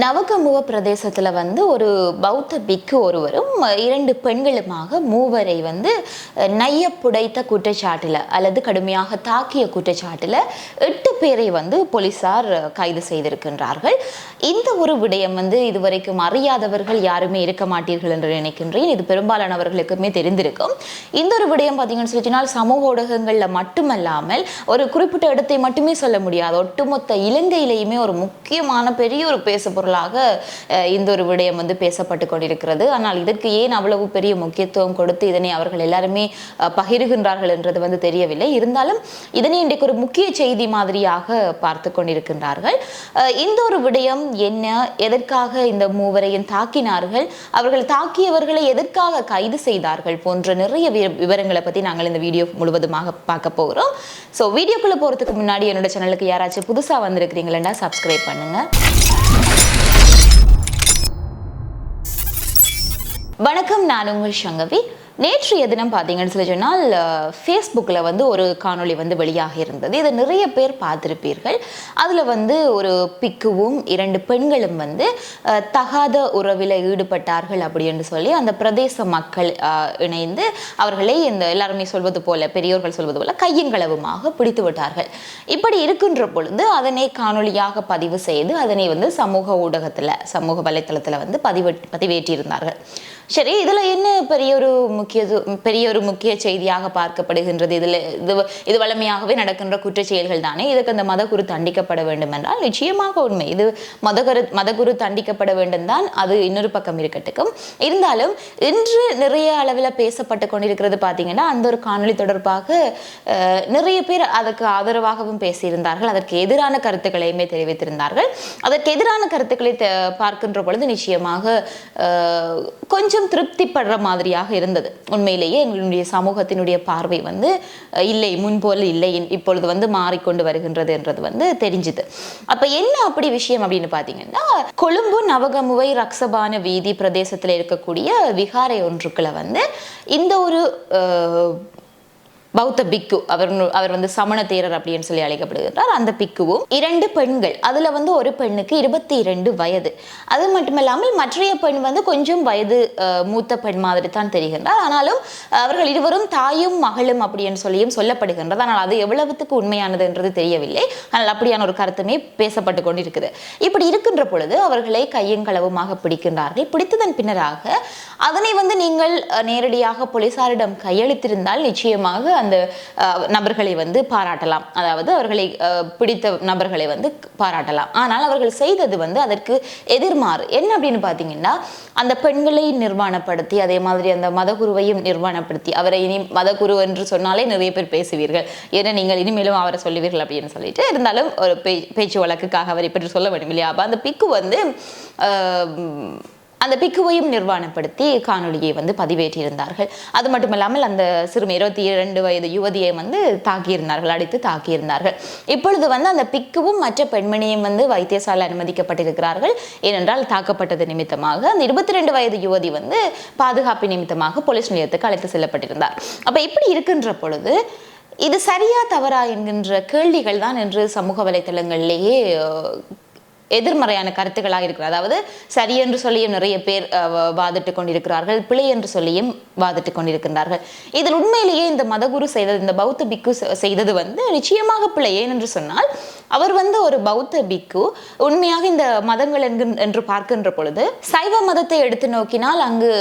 நவகமுக பிரதேசத்தில் வந்து ஒரு பௌத்த பிக்கு ஒருவரும் இரண்டு பெண்களுமாக மூவரை வந்து நைய புடைத்த குற்றச்சாட்டில் அல்லது கடுமையாக தாக்கிய குற்றச்சாட்டில் எட்டு பேரை வந்து போலீசார் கைது செய்திருக்கின்றார்கள். இந்த ஒரு விடயம் வந்து இதுவரைக்கும் அறியாதவர்கள் யாருமே இருக்க மாட்டீர்கள் என்று நினைக்கின்றேன். இது பெரும்பாலானவர்களுக்குமே தெரிந்திருக்கும். இந்த ஒரு விடயம் பார்த்தீங்கன்னு சொல்லிச்சினால் சமூக ஊடகங்களில் மட்டுமல்லாமல் ஒரு குறிப்பிட்ட இடத்தை மட்டுமே சொல்ல முடியாது. ஒட்டுமொத்த இலங்கையிலையுமே ஒரு முக்கியமான பெரிய ஒரு பேசு பொருளாக இந்த ஒரு விடயம் வந்து பேசப்பட்டு கொண்டிருக்கிறது. ஆனால் இதற்கு ஏன் அவ்வளவு பெரிய முக்கியத்துவம் கொடுத்து இதனை அவர்கள் எல்லாருமே பகிர்கின்றார்கள் என்றது வந்து தெரியவில்லை. இருந்தாலும் இதனை இன்றைக்கு ஒரு முக்கிய செய்தி மாதிரியாக பார்த்து கொண்டிருக்கின்றார்கள். இந்த ஒரு விடயம் என்ன? எதற்காக இந்த மூவரையும் தாக்கினார்கள்? அவர்கள் தாக்கியவர்களை எதற்காக கைது செய்தார்கள்? போன்ற நிறைய விவரங்களை பற்றி நாங்கள் இந்த வீடியோ முழுவதுமாக பார்க்க போகிறோம். ஸோ வீடியோக்குள்ளே போகிறதுக்கு முன்னாடி என்னோட சேனலுக்கு யாராச்சும் புதுசாக வந்திருக்கிறீங்களா சப்ஸ்கிரைப் பண்ணுங்க. வணக்கம் நான் உங்கள் சங்கவி. நேற்றைய தினம் பார்த்தீங்கன்னு சொல்லி சொன்னால் ஃபேஸ்புக்கில் வந்து ஒரு காணொளி வந்து வெளியாக இருந்தது. இதை நிறைய பேர் பார்த்துருப்பீர்கள். அதில் வந்து ஒரு பிக்குவும் இரண்டு பெண்களும் வந்து தகாத உறவில் ஈடுபட்டார்கள் அப்படின்னு சொல்லி அந்த பிரதேச மக்கள் இணைந்து அவர்களை இந்த எல்லாருமே சொல்வது போல பெரியோர்கள் சொல்வது போல கையங்களவுமாக பிடித்து விட்டார்கள். இப்படி இருக்கின்ற பொழுது அதனை காணொளியாக பதிவு செய்து அதனை வந்து சமூக ஊடகத்தில் சமூக வலைத்தளத்தில் வந்து பதிவு பதிவேற்றியிருந்தார்கள். சரி இதில் என்ன பெரிய ஒரு முக்கிய பெரிய ஒரு முக்கிய செய்தியாக பார்க்கப்படுகின்றது? இதில் இது இது வளமையாகவே நடக்கின்ற குற்ற செயல்கள் தானே? இதுக்கு அந்த மதகுரு தண்டிக்கப்பட வேண்டும் என்றால் நிச்சயமாக உண்மை. இது மதகுரு மதகுரு தண்டிக்கப்பட வேண்டும் தான் அது இன்னொரு பக்கம் இருக்கட்டுக்கும் இருந்தாலும் இன்று நிறைய அளவில் பேசப்பட்டு கொண்டிருக்கிறது பார்த்தீங்கன்னா அந்த ஒரு காணொளி தொடர்பாக நிறைய பேர் அதற்கு ஆதரவாகவும் பேசியிருந்தார்கள். அதற்கு எதிரான கருத்துக்களையுமே தெரிவித்திருந்தார்கள். அதற்கு எதிரான கருத்துக்களை பார்க்கின்ற பொழுது நிச்சயமாக கொஞ்சம் கொஞ்சம் திருப்திப்படுற மாதிரியாக இருந்தது. உண்மையிலேயே எங்களுடைய சமூகத்தினுடைய பார்வை வந்து இல்லை முன்போல் இல்லை. இப்பொழுது வந்து மாறிக்கொண்டு வருகின்றது என்றது வந்து தெரிஞ்சுது. அப்ப என்ன அப்படி விஷயம் அப்படின்னு பார்த்தீங்கன்னா கொழும்பு நவகமுவை ரக்சபான வீதி பிரதேசத்தில் இருக்கக்கூடிய விகாரை ஒன்றுக்களை வந்து இந்த ஒரு பௌத்த பிக்கு அவர் அவர் வந்து சமண தேரர் அப்படின்னு சொல்லி அழைக்கப்படுகிறார். அந்த பிக்குவும் இரண்டு பெண்கள். அதுல வந்து ஒரு பெண்ணுக்கு இருபத்தி இரண்டு வயது. அது மட்டுமல்லாமல் மற்றைய பெண் வந்து கொஞ்சம் வயது மூத்த பெண் மாதிரி தான் தெரிகின்றார். ஆனாலும் அவர்கள் இருவரும் தாயும் மகளும் அப்படின்னு சொல்லியும் சொல்லப்படுகின்றது. ஆனால் அது எவ்வளவுத்துக்கு உண்மையானது என்றது தெரியவில்லை. ஆனால் அப்படியான ஒரு கருத்துமே பேசப்பட்டு கொண்டிருக்குது இப்படி இருக்கின்ற பொழுது அவர்களை கையங்களவுமாக பிடிக்கின்றார்கள். பிடித்ததன் பின்னராக அதனை வந்து நீங்கள் நேரடியாக போலீசாரிடம் கையளித்திருந்தால் நிச்சயமாக அந்த அந்த நபர்களை வந்து பாராட்டலாம். அதாவது அவர்களை பிடித்த நபர்களை வந்து பாராட்டலாம். ஆனால் அவர்கள் செய்தது வந்து அதற்கு எதிர்மாறு. என்ன அப்படின்னு பார்த்தீங்கன்னா அந்த பெண்களை நிர்வாணப்படுத்தி அதே மாதிரி அந்த மதகுருவையும் நிர்வாணப்படுத்தி அவரை இனி மதகுரு என்று சொன்னாலே நிறைய பேர் பேசுவீர்கள். ஏன்னா நீங்கள் இனிமேலும் அவரை சொல்லுவீர்கள் அப்படின்னு சொல்லிட்டு இருந்தாலும் ஒரு பே- பேச்சு வழக்குக்காக அவரை பற்றி சொல்ல வேண்டும் இல்லையா? அப்போ அந்த பிக்கு வந்து அந்த பிக்குவையும் நிர்வாணப்படுத்தி காணொளியை வந்து பதிவேற்றியிருந்தார்கள். அது மட்டும் இல்லாமல் அந்த சிறுமி இருபத்தி இரண்டு வயது யுவதியை வந்து தாக்கியிருந்தார்கள் அடித்து தாக்கியிருந்தார்கள். இப்பொழுது வந்து அந்த பிக்குவும் மற்ற பெண்மணியும் வந்து வைத்தியசாலை அனுமதிக்கப்பட்டிருக்கிறார்கள். ஏனென்றால் தாக்கப்பட்டது நிமித்தமாக அந்த இருபத்தி ரெண்டு வயது யுவதி வந்து பாதுகாப்பு நிமித்தமாக போலீஸ் நிலையத்துக்கு அழைத்து செல்லப்பட்டிருந்தார். அப்போ இப்படி இருக்கின்ற பொழுது இது சரியா தவறா என்கின்ற கேள்விகள் தான் என்று சமூக வலைத்தளங்களிலேயே எதிர்மறையான கருத்துக்களாக இருக்கிறது அதாவது சரி என்று சொல்லியும் நிறைய பேர் வாதிட்டு கொண்டிருக்கிறார்கள். பிழை என்று சொல்லியும் வாதிட்டு கொண்டிருக்கின்றார்கள். இதில் உண்மையிலேயே இந்த மதகுரு செய்தது இந்த பௌத்த பிக்கு செய்தது வந்து நிச்சயமாக பிழை. ஏனென்று சொன்னால் அவர் வந்து ஒரு பௌத்த பிக்கு உண்மையாக இந்த மதங்கள் என்று பார்க்கின்ற பொழுது சைவ மதத்தை எடுத்து நோக்கினால் அங்கு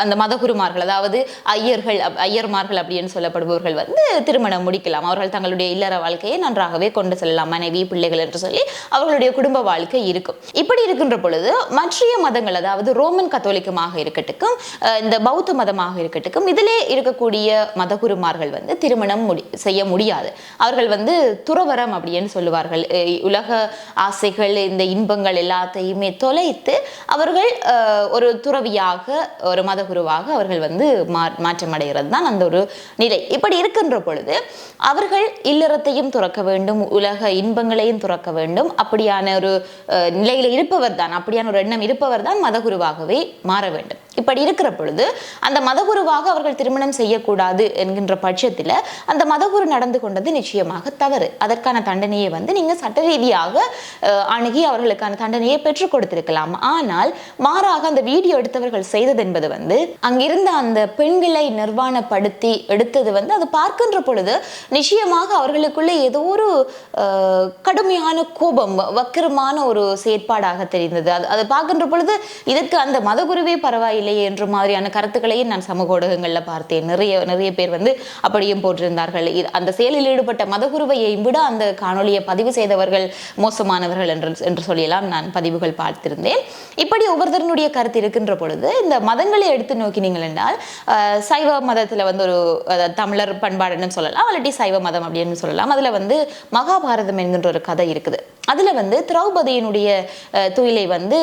அந்த மதகுருமார்கள் அதாவது ஐயர்கள் ஐயர்மார்கள் அப்படின்னு சொல்லப்படுபவர்கள் வந்து திருமணம் முடிக்கலாம். அவர்கள் தங்களுடைய இல்லற வாழ்க்கையை நன்றாகவே கொண்டு செல்லலாம். மனைவி பிள்ளைகள் என்று சொல்லி அவர்களுடைய குடும்ப வாழ்க்கை இருக்கும். இப்படி இருக்கின்ற பொழுது மற்றைய மதங்கள் அதாவது ரோமன் கத்தோலிக்கமாக இருக்கட்டும் இந்த பௌத்த மதமாக இருக்கட்டும் இதிலே இருக்கக்கூடிய மதகுருமார்கள் வந்து திருமணம் முடி செய்ய முடியாது. அவர்கள் வந்து துறவரம் அப்படின்னு சொல்லுவார்கள். உலக ஆசைகள் இந்த இன்பங்கள் எல்லாத்தையுமே தொலைத்து அவர்கள் அஹ், ஒரு துறவியாக ஒரு மத மதகுருவாக அவர்கள் வந்து மா மாற்றமடைகிறது தான் அந்த ஒரு நிலை. இப்படி இருக்கின்ற பொழுது அவர்கள் இல்லறத்தையும் துறக்க வேண்டும் உலக இன்பங்களையும் துறக்க வேண்டும். அப்படியான ஒரு நிலையில் இருப்பவர் தான் அப்படியான ஒரு எண்ணம் இருப்பவர் தான் மதகுருவாகவே மாற வேண்டும். இப்படி இருக்கிற பொழுது அந்த மதகுருவாக அவர்கள் திருமணம் செய்யக்கூடாது என்கின்ற பட்சத்தில் அந்த மதகுரு நடந்து கொண்டது நிச்சயமாக தவறு. அதற்கான தண்டனையை வந்து நீங்கள் சட்ட ரீதியாக அணுகி அவர்களுக்கான தண்டனையை பெற்றுக் கொடுத்திருக்கலாம். ஆனால் மாறாக அந்த வீடியோ எடுத்தவர்கள் செய்தது என்பது வந்து அங்கிருந்த அந்த பெண்களை நிர்வாணப்படுத்தி எடுத்தது வந்து அது பார்க்கின்ற பொழுது நிச்சயமாக அவர்களுக்குள்ளே ஏதோ ஒரு கடுமையான கோபம் வக்கிரமான ஒரு செயற்பாடாக தெரிந்தது. அது அதை பார்க்கின்ற பொழுது இதற்கு அந்த மதகுருவே பரவாயில்லை இல்லையே என்ற மாதிரியான கருத்துக்களையும் நான் சமூக ஊடகங்களில் பார்த்தேன். நிறைய நிறைய பேர் வந்து அப்படியும் போட்டிருந்தார்கள். இது- அந்த செயலில் ஈடுபட்ட மதகுருவையை விட அந்த காணொளியை பதிவு செய்தவர்கள் மோசமானவர்கள் என்று என்று சொல்லியெல்லாம் நான் பதிவுகள் பார்த்திருந்தேன். இப்படி ஒவ்வொருத்தருடைய கருத்து இருக்கின்ற பொழுது இந்த மதங்களை எடுத்து நோக்கினீங்கள் என்றால் சைவ மதத்தில் வந்து ஒரு தமிழர் பண்பாடுன்னு சொல்லலாம் இல்லாட்டி சைவ மதம் அப்படின்னு சொல்லலாம். அதில் வந்து மகாபாரதம் என்கின்ற ஒரு கதை இருக்குது. அதில் வந்து திரௌபதியினுடைய துயிலை வந்து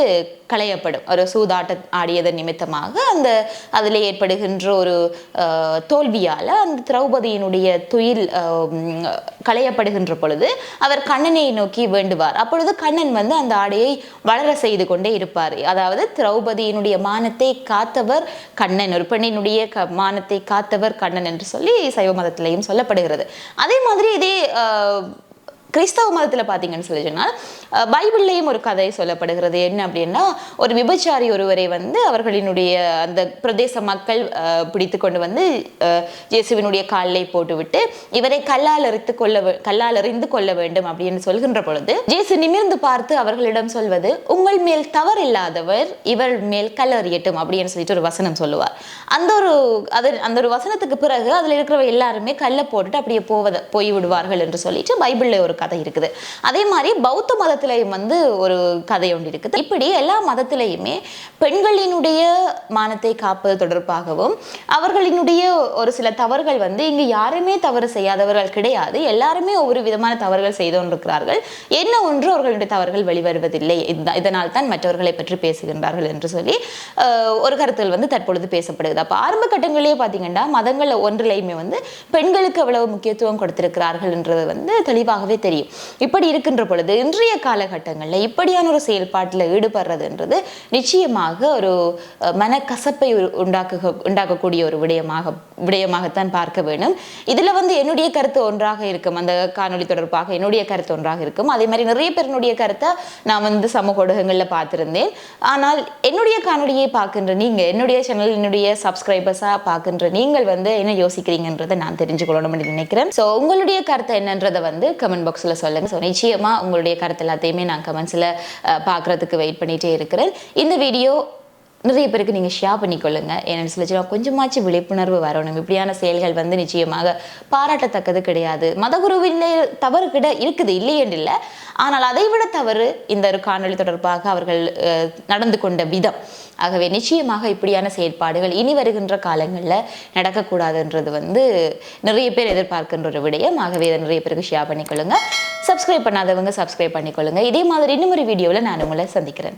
களையப்படும். ஒரு சூதாட்ட ஆடியதன் நிமித்தமாக அந்த அதில் ஏற்படுகின்ற ஒரு தோல்வியால் அந்த திரௌபதியினுடைய துயில் களையப்படுகின்ற பொழுது அவர் கண்ணனை நோக்கி வேண்டுவார். அப்பொழுது கண்ணன் வந்து அந்த ஆடையை வளர செய்து கொண்டே இருப்பார். அதாவது திரௌபதியினுடைய மானத்தை காத்தவர் கண்ணன் ஒரு பெண்ணினுடைய க மானத்தை காத்தவர் கண்ணன் என்று சொல்லி சைவ மதத்திலையும் சொல்லப்படுகிறது. அதே மாதிரி இதே கிறிஸ்தவ மதத்தில் பார்த்தீங்கன்னு சொல்லி சொன்னால் பைபிள்லேயும் ஒரு கதை சொல்லப்படுகிறது. என்ன அப்படின்னா ஒரு விபச்சாரி ஒருவரை வந்து அவர்களினுடைய அந்த பிரதேச மக்கள் பிடித்து கொண்டு வந்து இயேசுவினுடைய காலிலை போட்டுவிட்டு இவரை கல்லால் எறித்து கொள்ள கல்லால் எறிந்து கொள்ள வேண்டும் அப்படின்னு சொல்கின்ற பொழுது ஜேசு நிமிர்ந்து பார்த்து அவர்களிடம் சொல்வது உங்கள் மேல் தவறு இல்லாதவர் இவர் மேல் கல்லறியட்டும் அப்படின்னு சொல்லிட்டு ஒரு வசனம் சொல்லுவார். அந்த ஒரு அது அந்த ஒரு வசனத்துக்கு பிறகு அதில் இருக்கிறவ எல்லாருமே கல்லை போட்டுட்டு அப்படியே போவத போய் விடுவார்கள் என்று சொல்லிட்டு பைபிளில் ஒரு கதை இருக்குது. அதே மாதிரி பௌத்த மதத்திலையும் வந்து ஒரு கதை ஒன்று இருக்குது. இப்படி எல்லா மதத்திலையுமே பெண்களினுடைய மானத்தை காப்பது தொடர்பாகவும் அவர்களினுடைய ஒரு சில தவறுகள் வந்து இங்கு யாருமே தவறு செய்யாதவர்கள் கிடையாது. எல்லாருமே ஒவ்வொரு விதமான தவறுகள் செய்து கொண்டிருக்கிறார்கள் என்ன ஒன்று அவர்களுடைய தவறுகள் வெளிவருவதில்லை. இந்த- இதனால் தான் மற்றவர்களை பற்றி பேசுகின்றார்கள் என்று சொல்லி ஒரு கருத்தில் வந்து தற்பொழுது பேசப்படுகிறது. அப்போ ஆரம்ப கட்டங்களிலே பார்த்தீங்கன்னா மதங்கள் ஒன்றிலையுமே வந்து பெண்களுக்கு எவ்வளவு முக்கியத்துவம் கொடுத்திருக்கிறார்கள் என்றது வந்து தெளிவாகவே தெரியும். இப்படி இருக்கின்ற பொழுது இன்றைய காலகட்டங்களில் இப்படியான ஒரு செயல்பாட்டில் ஈடுபடுறதுன்றது நிச்சயமாக ஒரு மனக்கசப்பை உரு- உண்டாக்குக உண்டாக்கக்கூடிய ஒரு விடயமாக விடயமாகத்தான் பார்க்க வேண்டும். இதுல வந்து என்னுடைய கருத்து ஒன்றாக இருக்கும். அந்த காணொளி தொடர்பாக என்னுடைய கருத்து ஒன்றாக இருக்கும். அதே மாதிரி நிறைய பேருடைய கருத்தை நான் வந்து சமூக ஊடகங்களில் பார்த்துருந்தேன். ஆனால் என்னுடைய காணொலியை பார்க்கின்ற நீங்க என்னுடைய சேனல் என்னுடைய சப்ஸ்கிரைபர்ஸா பார்க்கின்ற நீங்கள் வந்து என்ன யோசிக்கிறீங்கன்றதை நான் தெரிஞ்சுக்கொள்ளணும்னு நினைக்கிறேன். ஸோ உங்களுடைய கருத்து என்னன்றதை வந்து கமெண்ட் பாக்ஸில் சொல்லுங்க. ஸோ நிச்சயமாக உங்களுடைய கருத்து எல்லாத்தையுமே நான் கமெண்ட்ஸில் பார்க்கறதுக்கு வெயிட் பண்ணிகிட்டே இருக்கிறேன். இந்த வீடியோ நிறைய பேருக்கு நீங்கள் ஷேர் பண்ணிக்கொள்ளுங்க. ஏன்னு சொல்லி கொஞ்சமாச்சும் விழிப்புணர்வு வரணும். இப்படியான செயல்கள் வந்து நிச்சயமாக பாராட்டத்தக்கது கிடையாது. மதகுருவின் தவறு கிட இருக்குது இல்லையென்று இல்லை ஆனால் அதை விட தவறு இந்த ஒரு காணொலி தொடர்பாக அவர்கள் நடந்து கொண்ட விதம். ஆகவே நிச்சயமாக இப்படியான செயற்பாடுகள் இனி வருகின்ற காலங்களில் நடக்கக்கூடாதுன்றது வந்து நிறைய பேர் எதிர்பார்க்கின்ற ஒரு விடயம். ஆகவே இதை நிறைய பேருக்கு ஷேர் பண்ணிக்கொள்ளுங்க. சப்ஸ்கிரைப் பண்ணாதவங்க சப்ஸ்கிரைப் பண்ணிக்கொள்ளுங்க. இதே மாதிரி இன்னும் ஒரு வீடியோவில் நான் உங்களை சந்திக்கிறேன்.